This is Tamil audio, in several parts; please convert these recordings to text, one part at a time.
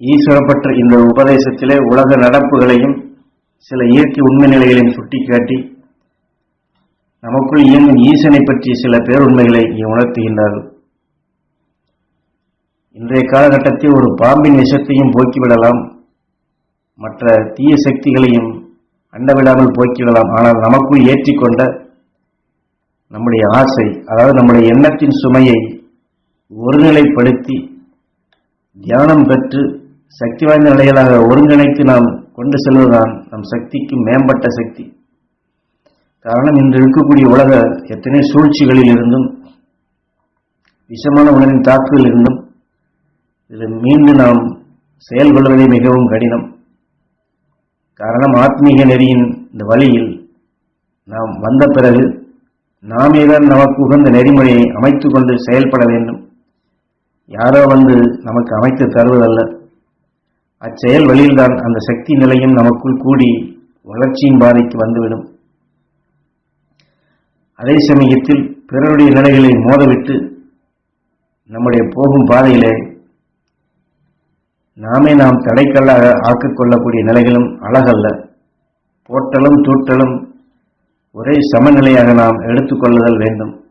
ஈஸ்வரப்பற்ற இந்த உபதேசத்திலே உலக நடப்புகளையும் சில இயற்கை உண்மை நிலைகளையும் சுட்டிக்காட்டி நமக்குள் இயங்கும் ஈசனை பற்றிய சில பேருண்மைகளை உணர்த்துகின்றார்கள். இன்றைய காலகட்டத்தில் ஒரு பாம்பின் விஷத்தையும் போக்கிவிடலாம். மற்ற தீய சக்திகளையும் அண்டவிடாமல் போக்கிவிடலாம். ஆனால் நமக்குள் ஏற்றிக்கொண்ட நம்முடைய ஆசை அதாவது நம்முடைய எண்ணத்தின் சுமையை ஒருநிலைப்படுத்தி தியானம் பெற்று சக்தி வாய்ந்த நிலைகளாக ஒருங்கிணைத்து நாம் கொண்டு செல்வதுதான் நம் சக்திக்கு மேம்பட்ட சக்தி. காரணம் இன்று இருக்கக்கூடிய உலக எத்தனை சூழ்ச்சிகளில் இருந்தும் விஷமான உணவின் தாக்குதல் இருந்தும் இதில் மீண்டு நாம் செயல்கொள்வதே மிகவும் கடினம். காரணம் ஆத்மீக நெறியின் இந்த வழியில் நாம் வந்த பிறகு நாமே தான் நமக்கு உகந்த நெறிமுறையை அமைத்து கொண்டு செயல்பட வேண்டும். யாரோ வந்து நமக்கு அமைத்து தருவதல்ல. அச்செயல் வழியில்தான் அந்த சக்தி நிலையும் நமக்குள் கூடி வளர்ச்சியின் பாதைக்கு வந்துவிடும். அதே சமயத்தில் பிறருடைய நிலைகளை மோதவிட்டு நம்முடைய போகும் பாதையிலே நாமே நாம் தடைக்கல்லாக ஆக்கிக்கொள்ளக்கூடிய நிலைகளும் அழகல்ல. போட்டலும் தூட்டலும் ஒரே சமநிலையாக நாம் எடுத்துக்கொள்ளுதல் வேண்டும்.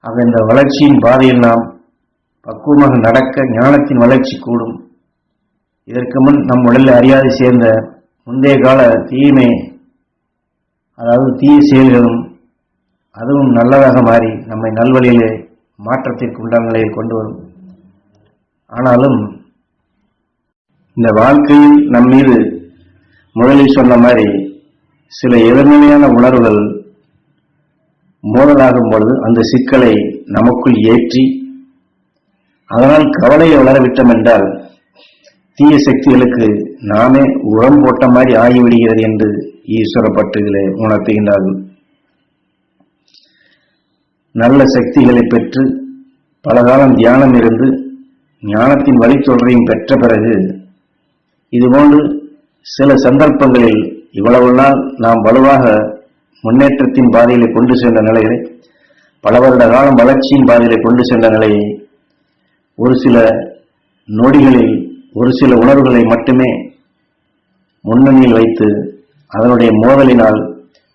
ஆக இந்த வளர்ச்சியின் பாதையில் நாம் பக்குவமாக நடக்க ஞானத்தின் வளர்ச்சி கூடும். இதற்கு முன் நம் உடலில் அறியாது சேர்ந்த முந்தைய கால தீமை அதாவது தீய செயல்களும் அதுவும் நல்லதாக மாறி நம்மை நல்வழியிலே மாற்றத்திற்கு உண்டான நிலையில் கொண்டு வரும். ஆனாலும் இந்த வாழ்க்கையில் நம் மீது முதலில் சொன்ன மாதிரி சில எதிர்மறையான உணர்வுகள் மோதலாகும் பொழுது அந்த சிக்கலை நமக்குள் ஏற்றி அதனால் கவலையை வளரவிட்டோம் என்றால் தீய சக்திகளுக்கு நாமே உரம் போட்ட மாதிரி ஆகிவிடுகிறது என்று ஈஸ்வர பற்றுகளை உணர்த்துகின்றார்கள். நல்ல சக்திகளை பெற்று பலகாலம் தியானம் இருந்து ஞானத்தின் வழித்தொடரையும் பெற்ற பிறகு இதுபோன்று சில சந்தர்ப்பங்களில் இவ்வளவு நாள் நாம் வலுவாக முன்னேற்றத்தின் பாதையிலே கொண்டு சென்ற நிலைகளை பல வருட காலம் வளர்ச்சியின் பாதையிலே கொண்டு சென்ற நிலையை ஒரு சில நொடிகளில் ஒரு சில உணர்வுகளை மட்டுமே முன்னணியில் வைத்து அதனுடைய மோதலினால்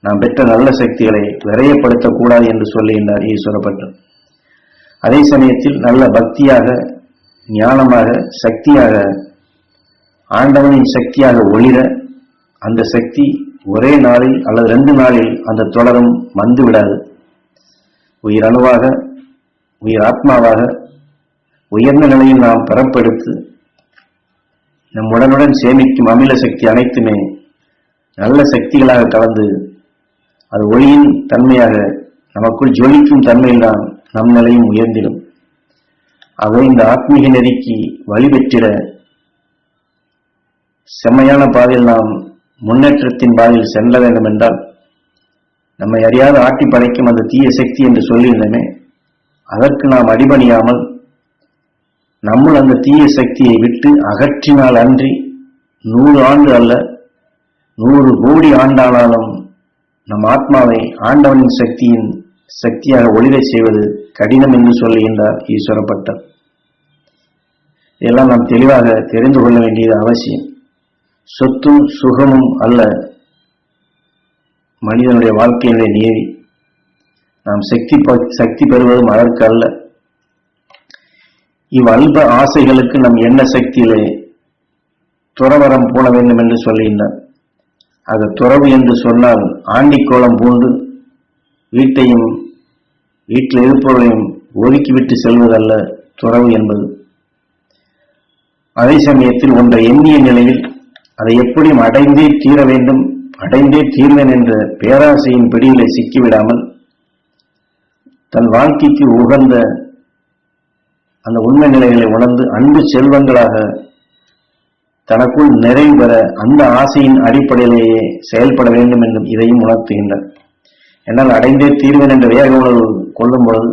நாம் பெற்ற நல்ல சக்திகளை விரயப்படுத்தக்கூடாது என்று சொல்லுகின்றார் ஈஸ்வரப்பட்டு அதே சமயத்தில் நல்ல பக்தியாக ஞானமாக சக்தியாக ஆண்டவனின் சக்தியாக ஒளிர அந்த சக்தி ஒரே நாளில் அல்லது ரெண்டு நாளில் அந்த தொடரும் வந்து விடாது உயிர் அணுவாக உயிர் ஆத்மாவாக உயர்ந்த நிலையில் நாம் பெறப்படுத்து நம் உடனுடன் சேமிக்கும் அமில சக்தி அனைத்துமே நல்ல சக்திகளாக கலந்து அது ஒளியின் தன்மையாக நமக்குள் ஜொலிக்கும் தன்மையில்தான் நம் நிலையும் உயர்ந்திடும். அதை இந்த ஆத்மீக நெறிக்கு வழிபெற்றிட செம்மையான பாதையில் நாம் முன்னேற்றத்தின் பாதையில் செல்ல வேண்டும் என்றால் நம்மை அறியாத ஆட்டி படைக்கும் அந்த தீய சக்தி என்று சொல்லியிருந்தமே அதற்கு நாம் அடிபணியாமல் நம்முள் அந்த தீய சக்தியை விட்டு அகற்றினால் அன்றி நூறு ஆண்டு அல்ல நூறு கோடி ஆண்டானாலும் நம் ஆத்மாவை ஆண்டவனின் சக்தியின் சக்தியாக ஒளிரை செய்வது கடினம் என்று சொல்லுகின்றார் ஈஸ்வரப்பட்டர் இதெல்லாம் நாம் தெளிவாக தெரிந்து கொள்ள வேண்டியது அவசியம். சொத்தும் சுகமும் அல்ல மனிதனுடைய வாழ்க்கையினுடைய நீதி. நாம் சக்தி ப- சக்தி பெறுவதும் அதற்கு அல்ல இவ்வல்ப ஆசைகளுக்கு நம் எண்ண சக்தியிலே துறவரம் போட வேண்டும் என்று சொல்லுகின்றார் அது துறவு என்று சொன்னால் ஆண்டிக்கோளம் பூண்டு வீட்டையும் வீட்டில் இருப்பவர்களையும் ஒதுக்கிவிட்டு செல்வதல்ல துறவு என்பது. அதே சமயத்தில் ஒன்றை எண்ணிய நிலையில் அதை எப்படியும் அடைந்தே தீர வேண்டும் அடைந்தே தீர்வேன் என்ற பேராசையின் பிடியிலே சிக்கிவிடாமல் தன் வாழ்க்கைக்கு உகந்த அந்த உண்மை நிலைகளை உணர்ந்து அன்பு செல்வங்களாக தனக்குள் நிறைவேற அந்த ஆசையின் அடிப்படையிலேயே செயல்பட வேண்டும் என்றும் இதையும் உணர்த்துகின்றார் என்னால் அடைந்தே தீர்வேன் என்ற வேக உணர்வு கொள்ளும் பொழுது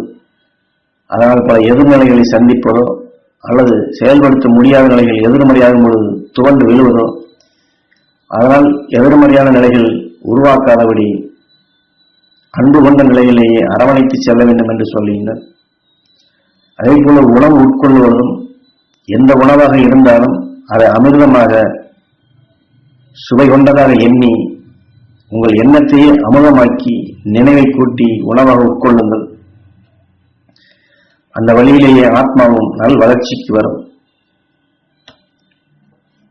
அதனால் பல எதிர்நிலைகளை சந்திப்பதோ அல்லது செயல்படுத்த முடியாத நிலைகள் எதிர்மறையாகும் பொழுது துவண்டு விழுவதோ அதனால் எதிர்மறையான நிலைகள் உருவாக்காதபடி அன்பு கொண்ட நிலையிலேயே அரவணைத்து செல்ல வேண்டும் என்று சொல்லுகின்றார் அதே போல உணவு உட்கொள்வதும் எந்த உணவாக இருந்தாலும் அதை அமிர்தமாக சுவை கொண்டதாக எண்ணி உங்கள் எண்ணத்தையே அமுதமாக்கி நினைவை கூட்டி உணவாக உட்கொள்ளுங்கள். அந்த வழியிலேயே ஆத்மாவும் நல் வளர்ச்சிக்கு வரும்.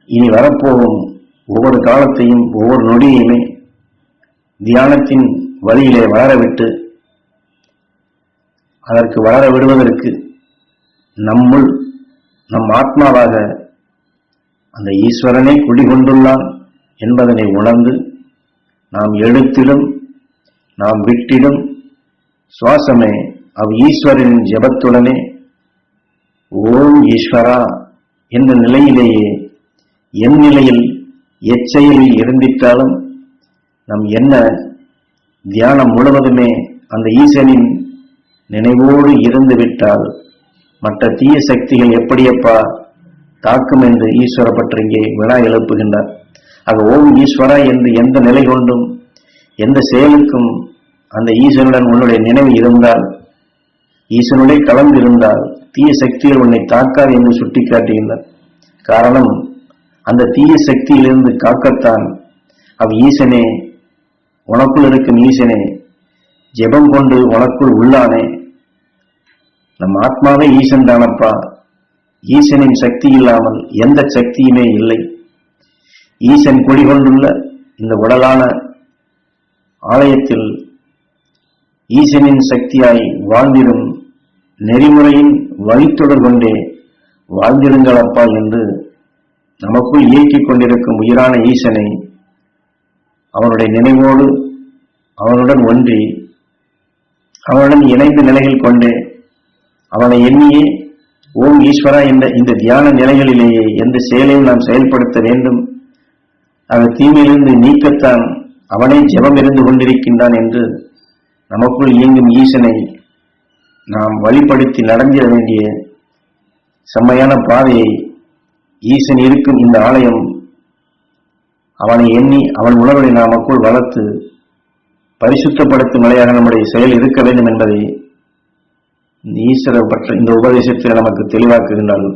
இனி வரப்போகும் ஒவ்வொரு காலத்தையும் ஒவ்வொரு நொடியுமே தியானத்தின் வழியிலே வளரவிட்டு அதற்கு வளர விடுவதற்கு நம்முள் நம் ஆத்மாவாக அந்த ஈஸ்வரனை குடிகொண்டுள்ளான் என்பதனை உணர்ந்து நாம் எழுத்திலும் நாம் விட்டிலும் சுவாசமே அவ் ஈஸ்வரனின் ஜெபத்துடனே ஓம் ஈஸ்வரா என்ற நிலையிலேயே என் நிலையில் எச்செயலில் இருந்திட்டாலும் நம் என்ன தியானம் முழுவதுமே அந்த ஈசனின் நினைவோடு இருந்து விட்டால் மற்ற தீய சக்திகள் எப்படியப்பா தாக்கும் என்று ஈஸ்வர பற்றி இங்கே வினா எழுப்புகின்றார். ஆக ஓம் ஈஸ்வரா என்று எந்த நிலை கொண்டும் எந்த செயலுக்கும் அந்த ஈசனுடன் உன்னுடைய நினைவு இருந்தால் ஈசனுடைய கலந்திருந்தால் தீய சக்திகள் உன்னை தாக்காது என்று சுட்டிக்காட்டுகின்றார். காரணம் அந்த தீய சக்தியிலிருந்து காக்கத்தான் அவ் ஈசனே உனக்குள் இருக்கும் ஈசனே ஜெபம் கொண்டு உனக்குள் உள்ளானே நம் ஆத்மாவே ஈசன் தானப்பா ஈசனின் சக்தி இல்லாமல் எந்த சக்தியுமே இல்லை. ஈசன் குடிகொண்டுள்ள இந்த உடலான ஆலயத்தில் ஈசனின் சக்தியாய் வாழ்ந்திடும் நெறிமுறையின் வழித்தொடர் கொண்டே வாழ்ந்திடுங்களப்பா என்று நமக்குள் இயக்கிக் கொண்டிருக்கும் உயிரான ஈசனை அவனுடைய நினைவோடு அவனுடன் ஒன்றி அவனுடன் இணைந்த நிலையில் கொண்டே அவனை எண்ணியே ஓம் ஈஸ்வரா என்ற இந்த தியான நிலைகளிலேயே எந்த செயலையும் நாம் செயல்படுத்த வேண்டும். அந்த தீமையிலிருந்து நீக்கத்தான் அவனே ஜெபம் இருந்து கொண்டிருக்கின்றான் என்று நமக்குள் இயங்கும் ஈசனை நாம் வழிப்படுத்தி நடந்திட வேண்டிய செம்மையான பாதையை ஈசன் இருக்கும் இந்த ஆலயம் அவனை எண்ணி அவன் உணர்வை நமக்குள் வளர்த்து பரிசுத்தப்படுத்தும் நிலையாக நம்முடைய செயல் இருக்க வேண்டும் என்பதை இந்த பற்ற இந்த உபதேசத்தை நமக்கு தெளிவாக்குகின்றார்கள்.